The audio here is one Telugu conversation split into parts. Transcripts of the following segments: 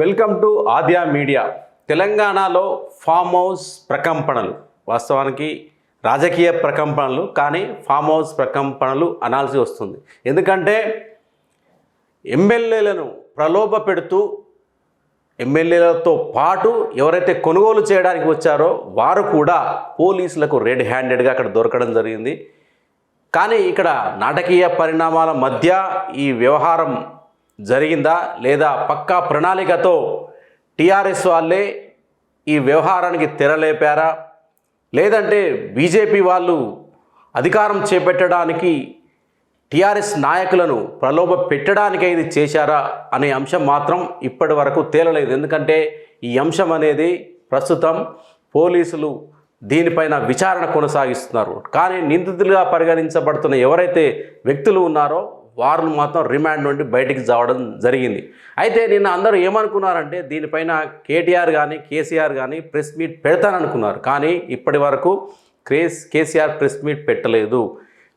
Welcome to Aadya media. తెలంగాణలో ఫామ్ హౌస్ ప్రకంపనలు. వాస్తవానికి రాజకీయ ప్రకంపనలు కానీ ఫామ్ హౌస్ ప్రకంపనలు అనాల్సి వస్తుంది. ఎందుకంటే ఎమ్మెల్యేలను ప్రలోభ పెడుతూ ఎమ్మెల్యేలతో పాటు ఎవరైతే కొనుగోలు చేయడానికి వచ్చారో వారు కూడా పోలీసులకు రెడ్ హ్యాండెడ్గా అక్కడ దొరకడం జరిగింది. కానీ ఇక్కడ నాటకీయ పరిణామాల మధ్య ఈ వ్యవహారం జరిగిందా లేదా పక్కా ప్రణాళికతో టీఆర్ఎస్ వాళ్ళే ఈ వ్యవహారానికి తెరలేపారా? లేదంటే బీజేపీ వాళ్ళు అధికారం చేపట్టడానికి టీఆర్ఎస్ నాయకులను ప్రలోభ పెట్టడానికే ఇది చేశారా అనే అంశం మాత్రం ఇప్పటి వరకు తేలలేదు. ఎందుకంటే ఈ అంశం అనేది ప్రస్తుతం పోలీసులు దీనిపైన విచారణ కొనసాగిస్తున్నారు. కానీ నిందితులుగా పరిగణించబడుతున్న ఎవరైతే వ్యక్తులు ఉన్నారో వార్లు మాత్రం రిమాండ్ నుండి బయటికి రావడం జరిగింది. అయితే నిన్న అందరూ ఏమనుకున్నారంటే దీనిపైన కేటీఆర్ కానీ కేసీఆర్ కానీ ప్రెస్ మీట్ పెడతాననుకున్నారు. కానీ ఇప్పటి వరకు క్రేస్ కేసీఆర్ ప్రెస్ మీట్ పెట్టలేదు.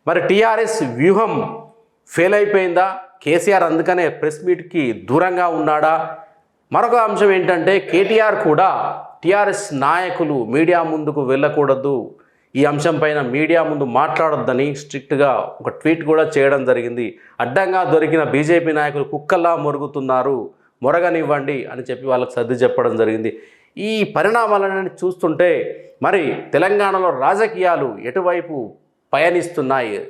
మరి టీఆర్ఎస్ వ్యూహం ఫెయిల్ అయిపోయిందా? కేసీఆర్ అందుకనే ప్రెస్ మీట్కి దూరంగా ఉన్నాడా? మరొక అంశం ఏంటంటే కేటీఆర్ కూడా టీఆర్ఎస్ నాయకులు మీడియా ముందుకు వెళ్ళకూడదు. ఈ అంశంపైన మీడియా ముందు మాట్లాడొద్దని స్ట్రిక్ట్గా ఒక ట్వీట్ కూడా చేయడం జరిగింది. అడ్డంగా దొరికిన బీజేపీ నాయకులు కుక్కల్లా మొరుగుతున్నారు. మొరగనివ్వండి అని చెప్పి వాళ్ళకి సర్ది చెప్పడం జరిగింది. ఈ పరిణామాలను చూస్తుంటే మరి తెలంగాణలో రాజకీయాలు ఎటువైపు పయనిస్తున్నాయి?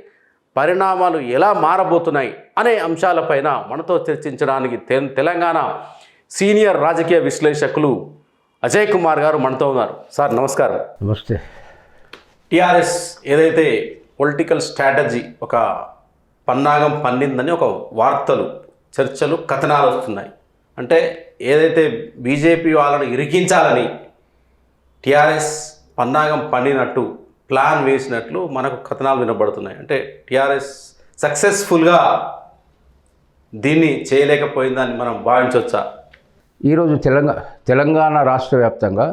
పరిణామాలు ఎలా మారబోతున్నాయి? అనే అంశాలపైన మనతో చర్చించడానికి తె- తెలంగాణ సీనియర్ రాజకీయ విశ్లేషకులు అజయ్ కుమార్ గారు మనతో ఉన్నారు. సార్ నమస్కారం. నమస్తే. టిఆర్ఎస్ ఏదైతే పొలిటికల్ స్ట్రాటజీ ఒక పన్నాగం పన్నిందని ఒక వార్తలు చర్చలు కథనాలు వస్తున్నాయి. అంటే ఏదైతే బీజేపీ వాళ్ళను ఇరికించాలని టిఆర్ఎస్ పన్నాగం పన్నినట్టు ప్లాన్ వేసినట్లు మనకు కథనాలు వినబడుతున్నాయి. అంటే టిఆర్ఎస్ సక్సెస్ఫుల్గా దీన్ని చేయలేకపోయిందని మనం భావించవచ్చా? ఈరోజు తెలంగాణ తెలంగాణ రాష్ట్ర వ్యాప్తంగా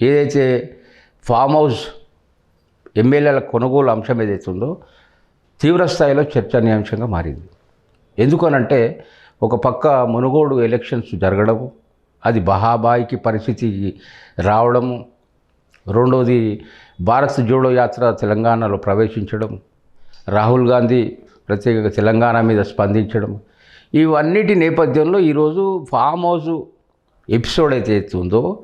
ఏదైతే ఫామ్ హౌస్ ఎమ్మెల్యేల కొనుగోలు అంశం ఏదైతే ఉందో చర్చనీయాంశంగా మారింది. ఎందుకనంటే ఒక పక్క మునుగోడు ఎలక్షన్స్ జరగడము అది బహాబాయికి పరిస్థితి రావడము రెండవది భారత్ జోడో యాత్ర తెలంగాణలో ప్రవేశించడం రాహుల్ గాంధీ ప్రత్యేకంగా తెలంగాణ మీద స్పందించడం ఇవన్నిటి నేపథ్యంలో ఈరోజు ఫామ్ హౌస్ ఎపిసోడ్ అయితే ఉందో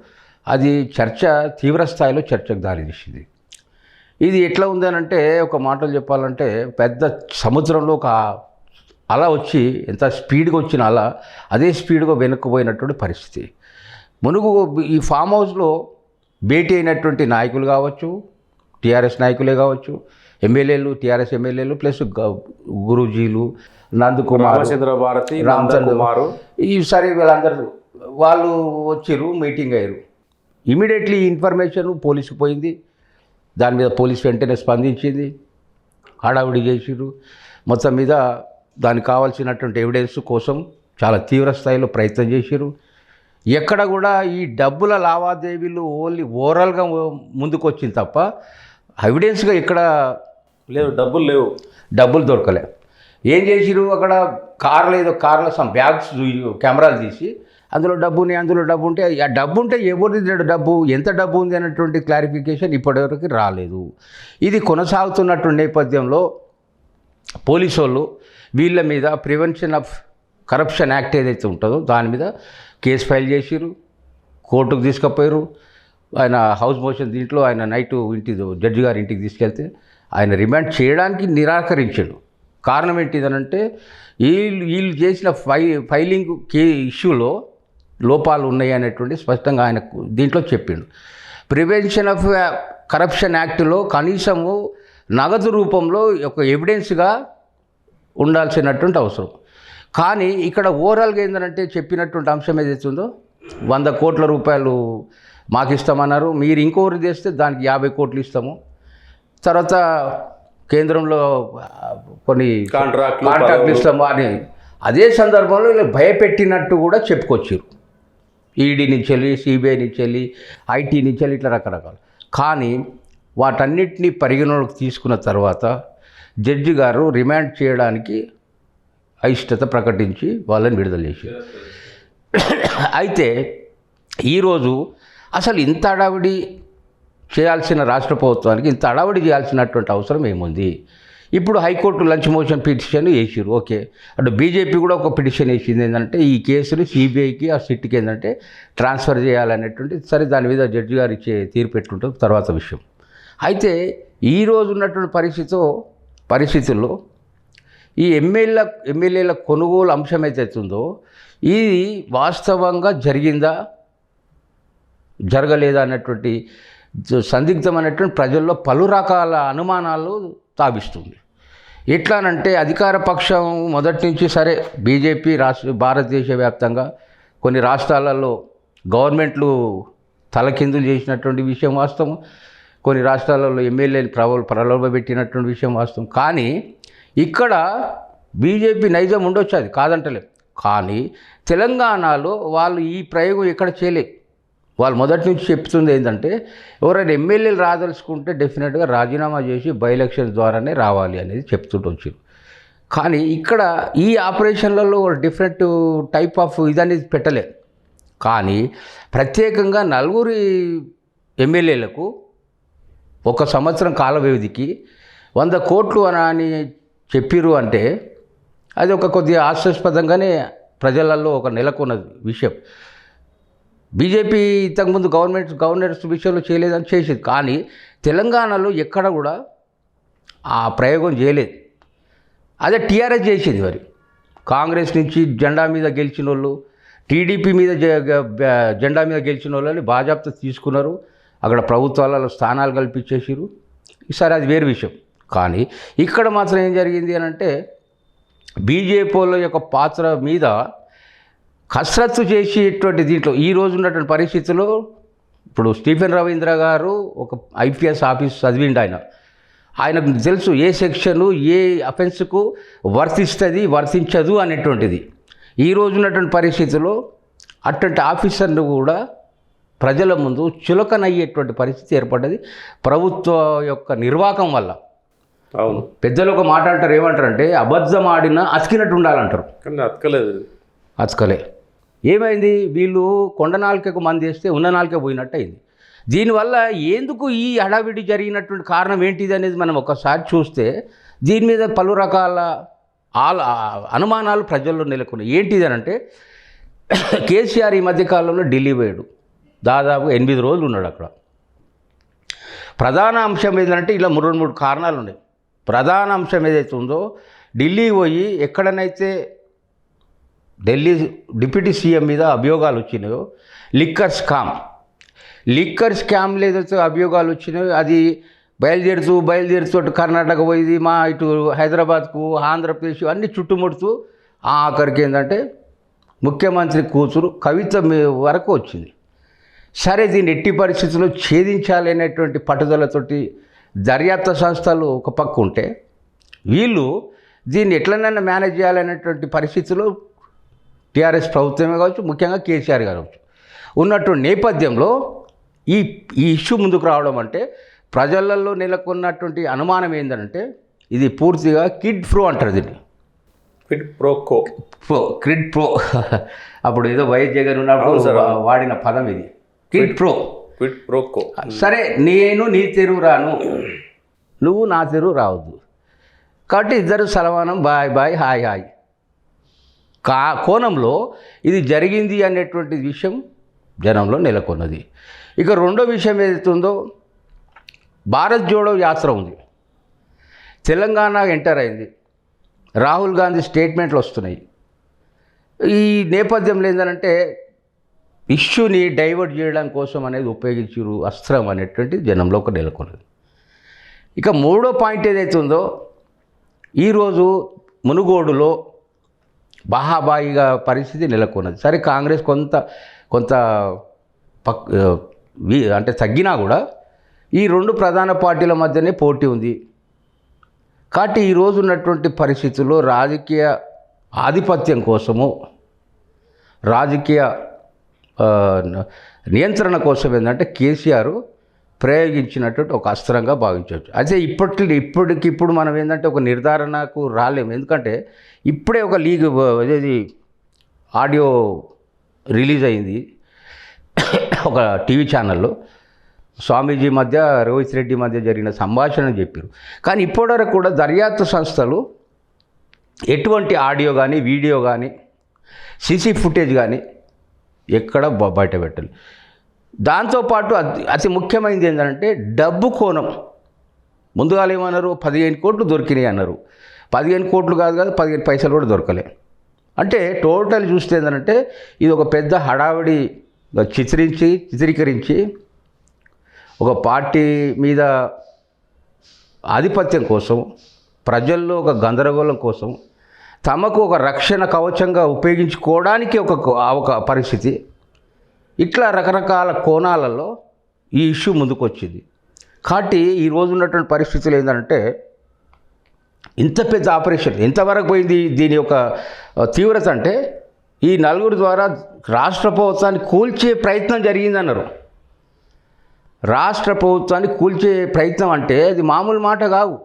అది చర్చ తీవ్ర స్థాయిలో చర్చకు దారితీసింది ఇది ఎట్లా ఉందనంటే ఒక మాటలు చెప్పాలంటే పెద్ద సముద్రంలో ఒక అల వచ్చి ఎంత స్పీడ్గా వచ్చిన అల అదే స్పీడ్గా వెనుక్కుపోయినటువంటి పరిస్థితి. మునుగు ఈ ఫామ్ హౌస్లో భేటీ అయినటువంటి నాయకులు కావచ్చు టీఆర్ఎస్ నాయకులే కావచ్చు ఎమ్మెల్యేలు టీఆర్ఎస్ ఎమ్మెల్యేలు ప్లస్ గురూజీలు నందకుమార్ రామచంద్ర భారతి రామచంద్ర కుమారు ఈ సరే వీళ్ళందరూ వాళ్ళు వచ్చిర్రు మీటింగ్ అయ్యారు. ఇమీడియట్లీ ఇన్ఫర్మేషన్ పోలీసు పోయింది. దాని మీద పోలీసు వెంటనే స్పందించింది. హడావిడి చేసిర్రు. మొత్తం మీద దానికి కావాల్సినటువంటి ఎవిడెన్స్ కోసం చాలా తీవ్ర స్థాయిలో ప్రయత్నం చేసిర్రు. ఎక్కడ కూడా ఈ డబ్బుల లావాదేవీలు ఓన్లీ ఓవరాల్గా ముందుకు వచ్చింది తప్ప ఎవిడెన్స్గా ఎక్కడ లేదు డబ్బులు లేవు. డబ్బులు దొరకలే. ఏం చేసిరు అక్కడ కార్లో ఏదో కార్లో సమ్ బ్యాగ్స్ కెమెరాలు తీసి అందులో డబ్బు ఉన్నాయి అందులో డబ్బు ఉంటే ఆ డబ్బు ఉంటే ఎవరిది డబ్బు? ఎంత డబ్బు ఉంది అన్నటువంటి క్లారిఫికేషన్ ఇప్పటివరకు రాలేదు. ఇది కొనసాగుతున్నటువంటి నేపథ్యంలో పోలీసు వాళ్ళు వీళ్ళ మీద ప్రివెన్షన్ ఆఫ్ కరప్షన్ యాక్ట్ ఏదైతే ఉంటుందో దాని మీద కేసు ఫైల్ చేసిరు కోర్టుకు తీసుకుపోయారు ఆయన హౌస్ మోషన్ దీంట్లో ఆయన నైట్ ఇంటి జడ్జి గారి ఇంటికి తీసుకెళ్తే ఆయన రిమాండ్ చేయడానికి నిరాకరించాడు. కారణం ఏంటిదనంటే వీళ్ళు వీళ్ళు చేసిన ఫై ఫైలింగ్ కే ఇష్యూలో లోపాలు ఉన్నాయి అనేటువంటి స్పష్టంగా ఆయన దీంట్లో చెప్పిండు. ప్రివెన్షన్ ఆఫ్ కరప్షన్ యాక్ట్లో కనీసము నగదు రూపంలో ఒక ఎవిడెన్స్గా ఉండాల్సినటువంటి అవసరం. కానీ ఇక్కడ ఓవరాల్గా ఏంటంటే చెప్పినటువంటి అంశం ఏదైతే ఉందో వంద కోట్ల రూపాయలు మాకు ఇస్తామన్నారు. మీరు ఇంకోరు చేస్తే దానికి యాభై కోట్లు ఇస్తాము. తర్వాత కేంద్రంలో కొన్ని కాంట్రాక్ట్లు ఇస్తాము అని అదే సందర్భంలో వీళ్ళు భయపెట్టినట్టు కూడా చెప్పుకొచ్చారు ఈడీ నుంచి వెళ్ళి సిబిఐ నుంచి వెళ్ళి ఐటీ నుంచి వెళ్ళి ఇట్లా రకరకాలు. కానీ వాటన్నిటిని పరిగణలోకి తీసుకున్న తర్వాత జడ్జి గారు రిమాండ్ చేయడానికి అయిష్టత ప్రకటించి వాళ్ళని విడుదల చేశారు. అయితే ఈరోజు అసలు ఇంత అడావిడి చేయాల్సిన రాష్ట్ర ప్రభుత్వానికి ఇంత అడావిడి చేయాల్సినటువంటి అవసరం ఏముంది? ఇప్పుడు high court lunch motion petition వేసిరు okay. అటు బీజేపీ కూడా ఒక పిటిషన్ వేసింది ఏంటంటే ఈ కేసును సిబిఐకి ఆ సిట్కి ఏంటంటే ట్రాన్స్ఫర్ చేయాలనేటువంటి సరే దాని మీద జడ్జి గారు ఇచ్చే తీర్పు ఎట్లుంటుంది తర్వాత విషయం. అయితే ఈరోజు ఉన్నటువంటి పరిస్థితితో పరిస్థితుల్లో ఈ ఎమ్మెల్యేల ఎమ్మెల్యేల కొనుగోలు అంశం ఏదైతుందో ఇది వాస్తవంగా జరిగిందా? జరగలేదా అన్నటువంటి సందిగ్ధమైనటువంటి ప్రజల్లో పలు రకాల అనుమానాలు తావిస్తుంది. ఎట్లానంటే అధికార పక్షం మొదటి నుంచి సరే బీజేపీ రాష్ట్ర భారతదేశ వ్యాప్తంగా కొన్ని రాష్ట్రాలలో గవర్నమెంట్లు తలకిందులు చేసినటువంటి విషయం వాస్తవం. కొన్ని రాష్ట్రాలలో ఎమ్మెల్యేని ప్రబల ప్రలోభపెట్టినటువంటి విషయం వాస్తవం. కానీ ఇక్కడ బీజేపీ నైజం ఉండొచ్చు అది కాదంటలేదు. కానీ తెలంగాణలో వాళ్ళు ఈ ప్రయోగం ఎక్కడ చేయలేదు. వాళ్ళు మొదటి నుంచి చెప్తుంది ఏంటంటే ఎవరైనా ఎమ్మెల్యేలు రాదలుచుకుంటే డెఫినెట్గా రాజీనామా చేసి బై ఎలక్షన్ ద్వారానే రావాలి అనేది చెప్తుంటూ వచ్చారు కానీ ఇక్కడ ఈ ఆపరేషన్లలో డిఫరెంట్ టైప్ ఆఫ్ ఇదనేది పెట్టలే కానీ ప్రత్యేకంగా నలుగురి ఎమ్మెల్యేలకు ఒక సంవత్సరం కాల వ్యవధికి వంద కోట్లు అని అని చెప్పిరు అంటే అది ఒక కొద్దిగా ఆశ్చర్యస్పదంగానే ప్రజలలో ఒక నెలకొన్నది విషయం. బీజేపీ ఇంతకుముందు గవర్నమెంట్ గవర్నర్స్ విషయంలో చేయలేదని చేసేది. కానీ తెలంగాణలో ఎక్కడ కూడా ఆ ప్రయోగం చేయలేదు. అదే టీఆర్ఎస్ చేసేది మరి. కాంగ్రెస్ నుంచి జెండా మీద గెలిచిన వాళ్ళు టీడీపీ మీద జ- జెండా మీద గెలిచిన వాళ్ళని బాజాప్తా తీసుకున్నారు. అక్కడ ప్రభుత్వాలలో స్థానాలు కల్పించేసారు. ఈసారి అది వేరు విషయం. కానీ ఇక్కడ మాత్రం ఏం జరిగింది అని అంటే బీజేపీ వాళ్ళ యొక్క పాత్ర మీద కసరత్తు చేసేటువంటి దీంట్లో ఈ రోజు ఉన్నటువంటి పరిస్థితుల్లో ఇప్పుడు స్టీఫెన్ రవీంద్ర గారు ఒక ఐపీఎస్ ఆఫీస్ చదివిండు ఆయన. ఆయనకు తెలుసు ఏ సెక్షను ఏ అఫెన్స్కు వర్తిస్తుంది వర్తించదు అనేటువంటిది. ఈ రోజు ఉన్నటువంటి పరిస్థితుల్లో అటువంటి ఆఫీసర్ను కూడా ప్రజల ముందు చులకనయ్యేటువంటి పరిస్థితి ఏర్పడ్డది ప్రభుత్వ యొక్క నిర్వాహకం వల్ల. అవును. పెద్దలు ఒక మాట అంటారు ఏమంటారంటే అబద్ధం ఆడినా అతికినట్టు ఉండాలంటారు. కానీ అతకలేదు. అతకలే. ఏమైంది? వీళ్ళు కొండ నాలుకకు మంది వేస్తే ఉన్న నాలుకే పోయినట్టు అయింది దీనివల్ల ఎందుకు ఈ హడావిడి జరిగినటువంటి కారణం ఏంటిది అనేది మనం ఒకసారి చూస్తే దీని మీద పలు రకాల ఆల అనుమానాలు ప్రజల్లో నెలకొన్నాయి. ఏంటిది అని అంటే కేసీఆర్ ఈ మధ్యకాలంలో ఢిల్లీ పోయాడు. దాదాపు ఎనిమిది రోజులు ఉన్నాడు అక్కడ. ప్రధాన అంశం ఏంటంటే ఇలా మూడు రెండు మూడు కారణాలు ఉన్నాయి ప్రధాన అంశం ఏదైతే ఉందో ఢిల్లీ పోయి ఎక్కడనైతే ఢిల్లీ డిప్యూటీ సీఎం మీద అభియోగాలు వచ్చినాయో లిక్కర్ స్కామ్. లిక్కర్ స్కామ్లు ఏదైతే అభియోగాలు వచ్చినాయో అది బయలుదేరుతూ బయలుదేరుతూ అటు కర్ణాటక పోయింది మా ఇటు హైదరాబాద్కు ఆంధ్రప్రదేశ్ అన్ని చుట్టుముడుతూ. ఆఖరికి ఏంటంటే ముఖ్యమంత్రి కూతురు కవిత వరకు వచ్చింది. సరే దీన్ని ఎట్టి పరిస్థితుల్లో ఛేదించాలనేటువంటి పట్టుదలతోటి దర్యాప్తు సంస్థలు ఒక పక్క ఉంటే వీళ్ళు దీన్ని ఎట్లనైనా మేనేజ్ చేయాలనేటువంటి పరిస్థితిలో టీఆర్ఎస్ ప్రభుత్వమే కావచ్చు ముఖ్యంగా కేసీఆర్ గారు కావచ్చు. ఉన్నటువంటి నేపథ్యంలో ఈ ఈ ఇష్యూ ముందుకు రావడం అంటే ప్రజలలో నెలకొన్నటువంటి అనుమానం ఏంటంటే ఇది పూర్తిగా కిడ్ ఫ్రో అంటారు దీన్ని. Quid pro quo pro quid pro. అప్పుడు ఏదో వైఎస్ జగన్ ఉన్నప్పుడు వాడిన పదం ఇది. Kid pro. క్విడ్ ప్రోకో సరే నేను నీ తెరువు రాను. నువ్వు నా తెరువు రావద్దు. కాబట్టి ఇద్దరు సలమానం బాయ్ బాయ్ హాయ్ హాయ్. కా కోణంలో ఇది జరిగింది అనేటువంటి విషయం జనంలో నెలకొన్నది. ఇక రెండో విషయం ఏదైతుందో భారత్ జోడో యాత్ర ఉంది. తెలంగాణ ఎంటర్ అయింది. రాహుల్ గాంధీ స్టేట్మెంట్లు వస్తున్నాయి. ఈ నేపథ్యంలో ఏంటంటే ఇష్యూని డైవర్ట్ చేయడం కోసం అనేది ఉపయోగించారు అస్త్రం అనేటువంటి జనంలో ఒక నెలకొన్నది. ఇక మూడో పాయింట్ ఏదైతే ఉందో ఈరోజు మునుగోడులో బాహాబాయిగా పరిస్థితి నెలకొన్నది. సరే కాంగ్రెస్ కొంత కొంత పక్ అంటే తగ్గినా కూడా ఈ రెండు ప్రధాన పార్టీల మధ్యనే పోటీ ఉంది. కాబట్టి ఈరోజు ఉన్నటువంటి పరిస్థితుల్లో రాజకీయ ఆధిపత్యం కోసము రాజకీయ నియంత్రణ కోసం ఏంటంటే కేసీఆర్ ప్రయోగించినటువంటి ఒక అస్త్రంగా భావించవచ్చు. అయితే ఇప్పటి ఇప్పటికిప్పుడు మనం ఏంటంటే ఒక నిర్ధారణకు రాలేము. ఎందుకంటే ఇప్పుడే ఒక లీగ్ అదేది ఆడియో రిలీజ్ అయింది. ఒక టీవీ ఛానల్లో స్వామీజీ మధ్య రోహిత్ రెడ్డి మధ్య జరిగిన సంభాషణ చెప్పారు. కానీ ఇప్పటివరకు కూడా దర్యాప్తు సంస్థలు ఎటువంటి ఆడియో కానీ వీడియో కానీ సీసీ ఫుటేజ్ కానీ ఎక్కడ బయట పెట్టాలి. దాంతోపాటు అతి అతి ముఖ్యమైనది ఏంటంటే డబ్బు కోణం. ముందుగా ఏమన్నారు? పదిహేను కోట్లు దొరికినాయి అన్నారు. పదిహేను కోట్లు కాదు కాదు పదిహేను పైసలు కూడా దొరకలే. అంటే టోటల్ చూస్తే ఏంటంటే ఇది ఒక పెద్ద హడావిడి చిత్రించి చిత్రీకరించి ఒక పార్టీ మీద ఆధిపత్యం కోసం ప్రజల్లో ఒక గందరగోళం కోసం తమకు ఒక రక్షణ కవచంగా ఉపయోగించుకోవడానికి ఒక ఒక పరిస్థితి ఇట్లా రకరకాల కోణాలలో ఈ ఇష్యూ ముందుకు వచ్చింది కాబట్టి ఈ రోజు ఉన్నటువంటి పరిస్థితులు ఏంటంటే ఇంత పెద్ద ఆపరేషన్ ఎంతవరకు పోయింది దీని యొక్క తీవ్రత అంటే ఈ నలుగురు ద్వారా రాష్ట్ర ప్రభుత్వాన్ని కూల్చే ప్రయత్నం జరిగిందన్నారు. రాష్ట్ర ప్రభుత్వాన్ని కూల్చే ప్రయత్నం అంటే అది మామూలు మాట కావు.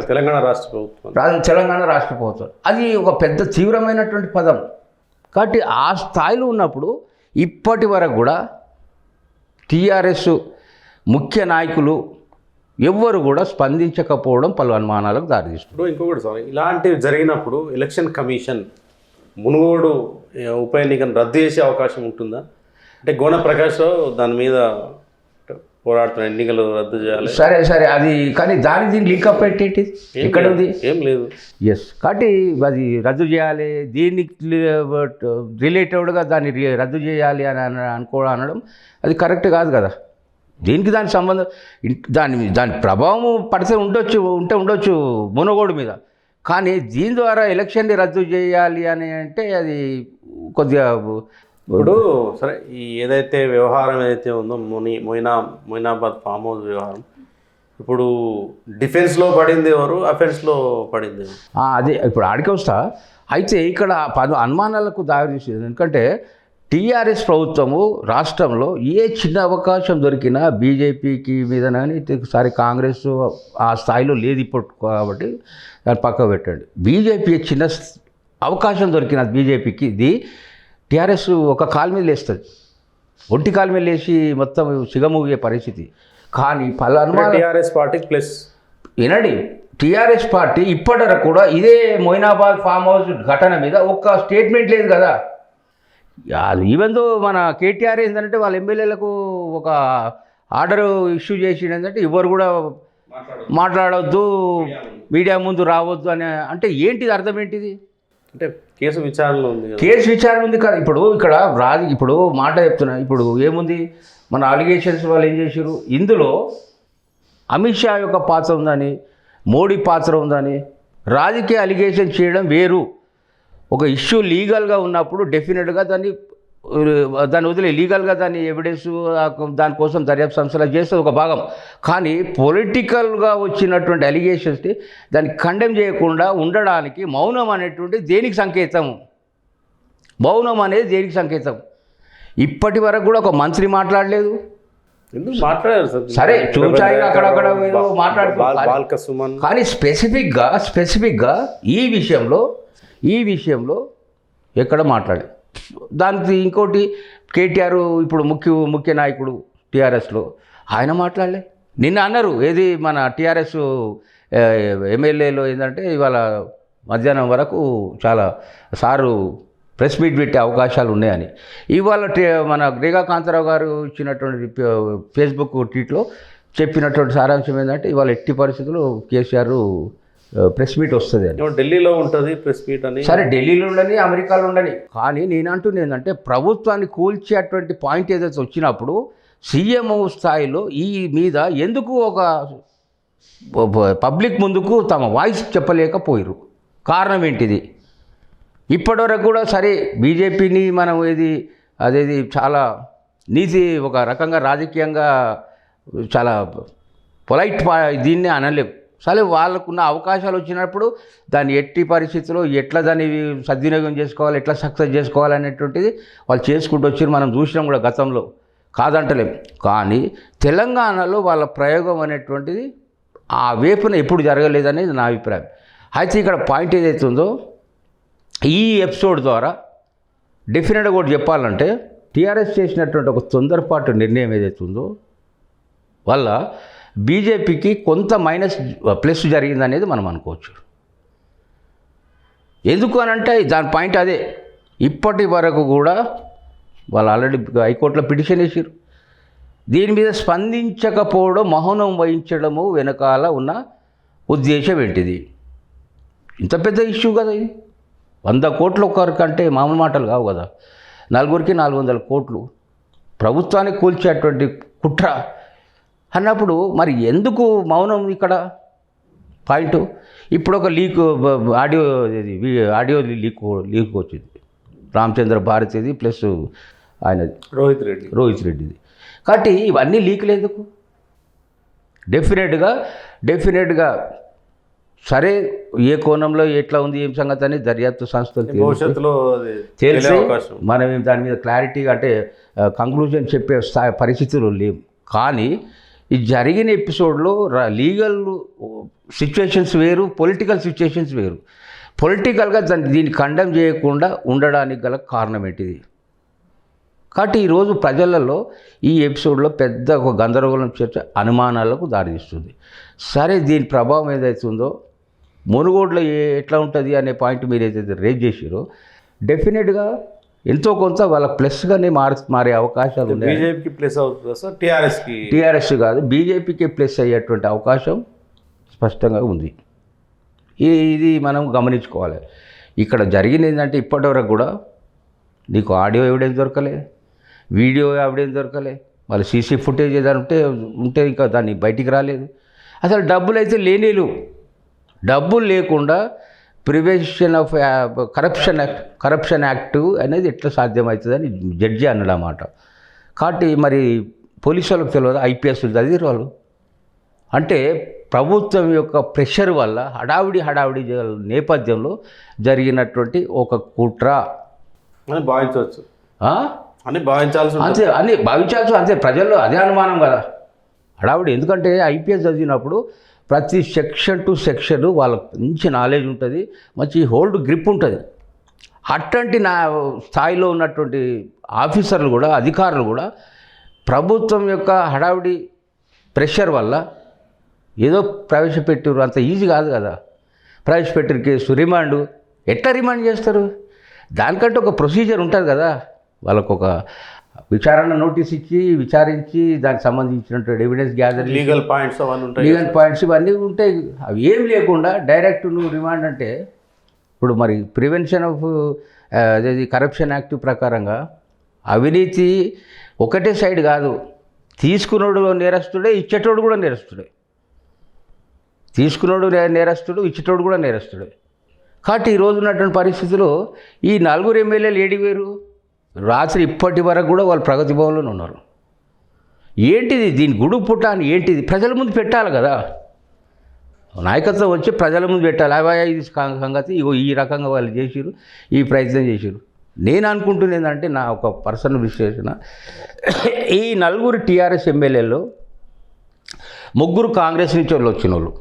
తెలంగాణ రాష్ట్ర ప్రభుత్వం. తెలంగాణ రాష్ట్ర ప్రభుత్వం. అది ఒక పెద్ద తీవ్రమైనటువంటి పదం. కాబట్టి ఆ స్థాయిలో ఉన్నప్పుడు ఇప్పటి వరకు కూడా టీఆర్ఎస్ ముఖ్య నాయకులు ఎవ్వరు కూడా స్పందించకపోవడం పలు అనుమానాలకు దారితీస్తుంది ఇంకొకటి సార్ ఇలాంటివి జరిగినప్పుడు ఎలక్షన్ కమిషన్ మునుగోడు ఉప ఎన్నికను రద్దు చేసే అవకాశం ఉంటుందా? అంటే గోణ ప్రకాశ్రావు దాని మీద పోరాడుతున్న ఎన్నికలు రద్దు చేయాలి. సరే సరే అది కానీ దాని దీన్ని లింకప్ పెట్టేటి ఏం ఎక్కడ లేదు. ఉంది? ఏం లేదు. ఎస్ కాబట్టి అది రద్దు చేయాలి. దీనికి రిలేటెడ్గా దాన్ని రి- రద్దు చేయాలి అని అన- అనుకో అనడం అది కరెక్ట్ కాదు కదా. దీనికి దాని సంబంధం దాని దాని ప్రభావం పడితే ఉండొచ్చు ఉంటే ఉండొచ్చు మునగోడు మీద. కానీ దీని ద్వారా ఎలక్షన్ని రద్దు చేయాలి అని అంటే అది కొద్దిగా ఇప్పుడు సరే ఈ ఏదైతే వ్యవహారం ఏదైతే ఉందో ముని మొయినా మొయినాబాద్ ఫామ్ హౌస్ వ్యవహారం ఇప్పుడు డిఫెన్స్లో పడింది ఎవరు అఫెన్స్లో పడింది అదే ఇప్పుడు ఆడికి వస్తా అయితే ఇక్కడ పలు అనుమానాలకు దారితీసేది ఎందుకంటే టీఆర్ఎస్ ప్రభుత్వము రాష్ట్రంలో ఏ చిన్న అవకాశం దొరికినా బీజేపీకి మీద కానీ ఒకసారి కాంగ్రెస్ ఆ స్థాయిలో లేదు ఇప్పుడు కాబట్టి దాన్ని పక్క పెట్టండి. బీజేపీ చిన్న అవకాశం దొరికిన బీజేపీకి ఇది టీఆర్ఎస్ ఒక కాలు మీద లేస్తుంది. ఒంటి కాలు మీద లేచి మొత్తం సిగమూగే పరిస్థితి. కానీ పలు అనుమానం టీఆర్ఎస్ పార్టీ ప్లస్ వినండి టీఆర్ఎస్ పార్టీ ఇప్పటివరకు కూడా ఇదే మొయినాబాద్ ఫామ్ హౌస్ ఘటన మీద ఒక్క స్టేట్మెంట్ లేదు కదా. ఈవెన్ దో మన కేటీఆర్ ఏంటంటే వాళ్ళ ఎమ్మెల్యేలకు ఒక ఆర్డర్ ఇష్యూ చేసి ఏంటంటే ఎవరు కూడా మాట్లాడవద్దు మీడియా ముందు రావద్దు అని అంటే ఏంటిది అర్థం ఏంటిది? అంటే కేసు విచారణ ఉంది కేసు విచారణ ఉంది కాదు. ఇప్పుడు ఇక్కడ రాజు ఇప్పుడు మాట చెప్తున్నా. ఇప్పుడు ఏముంది? మన అలిగేషన్స్ వాళ్ళు ఏం చేశారు ఇందులో అమిత్ షా యొక్క పాత్ర ఉందని మోడీ పాత్ర ఉందని రాజకీయ అలిగేషన్ చేయడం వేరు. ఒక ఇష్యూ లీగల్గా ఉన్నప్పుడు డెఫినెట్గా దాన్ని దాన్ని వదిలే లీగల్గా దాన్ని ఎవిడెన్స్ దానికోసం దర్యాప్తు సంస్థలు చేస్తుంది ఒక భాగం. కానీ పొలిటికల్గా వచ్చినటువంటి అలిగేషన్స్ని దాన్ని కండెమ్ చేయకుండా ఉండడానికి మౌనం అనేటువంటి దేనికి సంకేతం? మౌనం అనేది దేనికి సంకేతం? ఇప్పటి వరకు కూడా ఒక మంత్రి మాట్లాడలేదు. సార్? చూచాయిగా అక్కడక్కడ ఏదో మాట్లాడుతూ- బాల్- బాల్క సుమన్ కానీ స్పెసిఫిక్గా స్పెసిఫిక్గా ఈ విషయంలో ఈ విషయంలో ఎక్కడ మాట్లాడి దానికి ఇంకోటి కేటీఆర్ ఇప్పుడు ముఖ్య ముఖ్య నాయకుడు టీఆర్ఎస్లో. ఆయన మాట్లాడలే. నిన్న అన్నారు ఏది మన టీఆర్ఎస్ ఎమ్మెల్యేలో ఏంటంటే ఇవాళ మధ్యాహ్నం వరకు చాలా సారు ప్రెస్ మీట్ పెట్టే అవకాశాలు ఉన్నాయని. ఇవాళ టే- మన రేగా కాంతారావు గారు ఇచ్చినటువంటి ఫేస్బుక్ ట్వీట్లో చెప్పినటువంటి సారాంశం ఏంటంటే ఇవాళ ఎట్టి పరిస్థితుల్లో కేసీఆర్ ప్రెస్ మీట్ వస్తుంది అని. ఢిల్లీలో ఉంటుంది ప్రెస్ మీట్ అని. సరే ఢిల్లీలో ఉండని అమెరికాలో ఉండని. కానీ నేను అంటుంది ఏంటంటే ప్రభుత్వాన్ని కూల్చేటువంటి పాయింట్ ఏదైతే వచ్చినప్పుడు సీఎం స్థాయిలో ఈ మీద ఎందుకు ఒక పబ్లిక్ ముందుకు తమ వాయిస్ చెప్పలేకపోయారు కారణం ఏంటిది? ఇప్పటివరకు కూడా సరే బీజేపీని మనం ఏది అదేది చాలా నీతి ఒక రకంగా రాజకీయంగా చాలా పొలైట్ దీన్ని అనలేం. సరే వాళ్ళకున్న అవకాశాలు వచ్చినప్పుడు దాన్ని ఎట్టి పరిస్థితుల్లో ఎట్లా దాన్ని సద్వినియోగం చేసుకోవాలి ఎట్లా సక్సెస్ చేసుకోవాలి అనేటువంటిది వాళ్ళు చేసుకుంటూ వచ్చి మనం చూసినాం కూడా గతంలో. కాదంటలేం. కానీ తెలంగాణలో వాళ్ళ ప్రయోగం అనేటువంటిది ఆ వేపున ఎప్పుడు జరగలేదనేది నా అభిప్రాయం. అయితే ఇక్కడ పాయింట్ ఏదైతుందో ఈ ఎపిసోడ్ ద్వారా డెఫినెట్గా కూడా చెప్పాలంటే టీఆర్ఎస్ చేసినటువంటి ఒక తొందరపాటు నిర్ణయం ఏదైతుందో వల్ల బీజేపీకి కొంత మైనస్ ప్లస్ జరిగిందనేది మనం అనుకోవచ్చు. ఎందుకు అని అంటే దాని పాయింట్ అదే. ఇప్పటి వరకు కూడా వాళ్ళు ఆల్రెడీ హైకోర్టులో పిటిషన్ వేసారు దీని మీద స్పందించకపోవడం మౌనం వహించడము వెనకాల ఉన్న ఉద్దేశం ఏంటిది? ఇంత పెద్ద ఇష్యూ కదా ఇది. వంద కోట్లు ఒకరి కంటే మామూలు మాటలు కావు కదా. నలుగురికి నాలుగు వందల కోట్లు. ప్రభుత్వాన్ని కూల్చేటువంటి కుట్ర అన్నప్పుడు మరి ఎందుకు మౌనం ఇక్కడ? పాయింట్ ఇప్పుడు ఒక leak audio audio leak leak వచ్చింది రామచంద్ర భారతిది ప్లస్ ఆయన రోహిత్ రెడ్డి. రోహిత్ రెడ్డిది. కాబట్టి ఇవన్నీ లీకులు ఎందుకు? డెఫినెట్గా డెఫినెట్గా సరే ఏ కోణంలో ఎట్లా ఉంది ఏం సంగతి అని దర్యాప్తు సంస్థలు భవిష్యత్తులో తెలిసి మనం దాని మీద క్లారిటీగా అంటే కంక్లూజన్ చెప్పే స్థాయి పరిస్థితులు లేవు. కానీ ఈ జరిగిన ఎపిసోడ్లో లీగల్ సిచ్యువేషన్స్ వేరు పొలిటికల్ సిచ్యువేషన్స్ వేరు. పొలిటికల్గా దాన్ని దీన్ని కండెమ్ చేయకుండా ఉండడానికి గల కారణం ఏంటిది? కాబట్టి ఈరోజు ప్రజలలో ఈ ఎపిసోడ్లో పెద్ద ఒక గందరగోళం చర్చ అనుమానాలకు దారితీస్తుంది సరే దీని ప్రభావం ఏదైతుందో మునుగోడులో ఎట్లా ఉంటుంది అనే పాయింట్ మీరు ఏదైతే రేజ్ చేసారో డెఫినెట్గా ఎంతో కొంత వాళ్ళ ప్లస్గానే మారి మారే అవకాశాలు ఉన్నాయి. బీజేపీకి ప్లస్ అవుతుంది సార్? టీఆర్ఎస్కి? టీఆర్ఎస్ కాదు బీజేపీకి ప్లస్ అయ్యేటువంటి అవకాశం స్పష్టంగా ఉంది. ఇది మనం గమనించుకోవాలి. ఇక్కడ జరిగింది ఏంటంటే ఇప్పటివరకు కూడా నీకు ఆడియో ఎవిడెన్స్ దొరకలే వీడియో ఎవిడెన్స్ దొరకలే. మళ్ళీ సీసీ ఫుటేజ్ ఏదైనా ఉంటే ఉంటే ఇంకా దాన్ని బయటికి రాలేదు. అసలు డబ్బులు అయితే లేనేలు. డబ్బులు లేకుండా prevention of corruption act corruption act అనేది ఎట్లా సాధ్యమవుతుందని జడ్జి అన్నాడు అన్నమాట కాబట్టి మరి పోలీసు వాళ్ళకి తెలియదు ఐపీఎస్ చదివారు వాళ్ళు? అంటే ప్రభుత్వం యొక్క ప్రెషర్ వల్ల హడావిడి హడావిడి నేపథ్యంలో జరిగినటువంటి ఒక కుట్ర. అని భావించవచ్చు? అని భావించాల్సి అంతే అన్ని భావించాల్సి అంతే. ప్రజల్లో అదే అనుమానం కదా. హడావుడి. ఎందుకంటే ఐపీఎస్ చదివినప్పుడు ప్రతి సెక్షన్ టు సెక్షన్ వాళ్ళకి మంచి నాలెడ్జ్ ఉంటుంది మంచి హోల్డ్ గ్రిప్ ఉంటుంది. అట్లాంటి నా స్థాయిలో ఉన్నటువంటి ఆఫీసర్లు కూడా అధికారులు కూడా ప్రభుత్వం యొక్క హడావిడి ప్రెషర్ వల్ల ఏదో ప్రవేశపెట్టారు అంత ఈజీ కాదు కదా. ప్రవేశపెట్టిన కేసు రిమాండ్. ఎట్లా రిమాండ్ చేస్తారు? దానికంటే ఒక ప్రొసీజర్ ఉంటుంది కదా. వాళ్ళకు ఒక విచారణ నోటీస్ ఇచ్చి విచారించి దానికి సంబంధించినటువంటి ఎవిడెన్స్ గ్యాదర్ లీగల్ పాయింట్స్ అవన్నీ ఉంటాయి లీగల్ పాయింట్స్ ఇవన్నీ ఉంటాయి. అవి ఏం లేకుండా డైరెక్ట్ నువ్వు రిమాండ్ అంటే ఇప్పుడు మరి ప్రివెన్షన్ ఆఫ్ అదేది కరప్షన్ యాక్ట్ ప్రకారంగా అవినీతి ఒకటే సైడ్ కాదు. తీసుకున్నోడు నేరస్తుడే ఇచ్చేటోడు కూడా నేరస్తుడే. తీసుకున్నోడు నేరస్తుడు ఇచ్చేటోడు కూడా నేరస్తుడే. కాబట్టి ఈ రోజు ఉన్నటువంటి పరిస్థితిలో ఈ నలుగురు ఎమ్మెల్యేలు ఏడి వేరు? రాత్రి ఇప్పటి వరకు కూడా వాళ్ళు ప్రగతి భవన్లోనే ఉన్నారు. ఏంటిది దీని గుడు పుట్ట అని ఏంటిది? ప్రజల ముందు పెట్టాలి కదా. నాయకత్వం వచ్చి ప్రజల ముందు పెట్టాలి. అవా ఇది సంగతి. ఇగో ఈ రకంగా వాళ్ళు చేసిరు ఈ ప్రయత్నం చేసిరు నేను అనుకుంటుంది ఏంటంటే నా ఒక పర్సనల్ విశ్లేషణ. ఈ నలుగురు టీఆర్ఎస్ ఎమ్మెల్యేలో ముగ్గురు కాంగ్రెస్ నుంచి వాళ్ళు వచ్చిన వాళ్ళు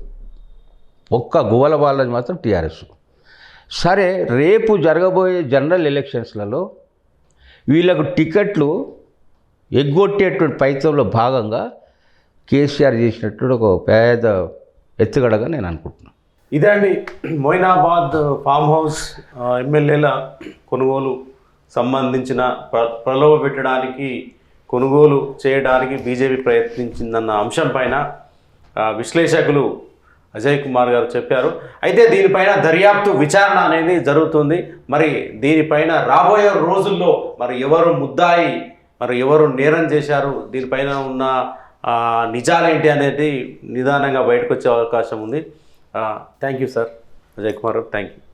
ఒక్క గువల వాళ్ళది మాత్రం టీఆర్ఎస్. సరే రేపు జరగబోయే జనరల్ ఎలక్షన్స్లలో వీళ్ళకు టికెట్లు ఎగ్గొట్టేటువంటి ప్రయత్నంలో భాగంగా కేసీఆర్ చేసినటువంటి ఒక పేద ఎత్తుగడగా నేను అనుకుంటున్నాను ఇదే అండి మొయినాబాద్ ఫామ్ హౌస్ ఎమ్మెల్యేల కొనుగోలు సంబంధించిన ప్ర ప్రలోభ పెట్టడానికి కొనుగోలు చేయడానికి బీజేపీ ప్రయత్నించిందన్న అంశం పైన విశ్లేషకులు అజయ్ కుమార్ గారు చెప్పారు. అయితే దీనిపైన దర్యాప్తు విచారణ అనేది జరుగుతుంది. మరి దీనిపైన రాబోయే రోజుల్లో మరి ఎవరు ముద్దాయి మరి ఎవరు నేరం చేశారు దీనిపైన ఉన్న నిజాలేంటి అనేది నిదానంగా బయటకు వచ్చే అవకాశం ఉంది. Thank you sir Ajay Kumar thank you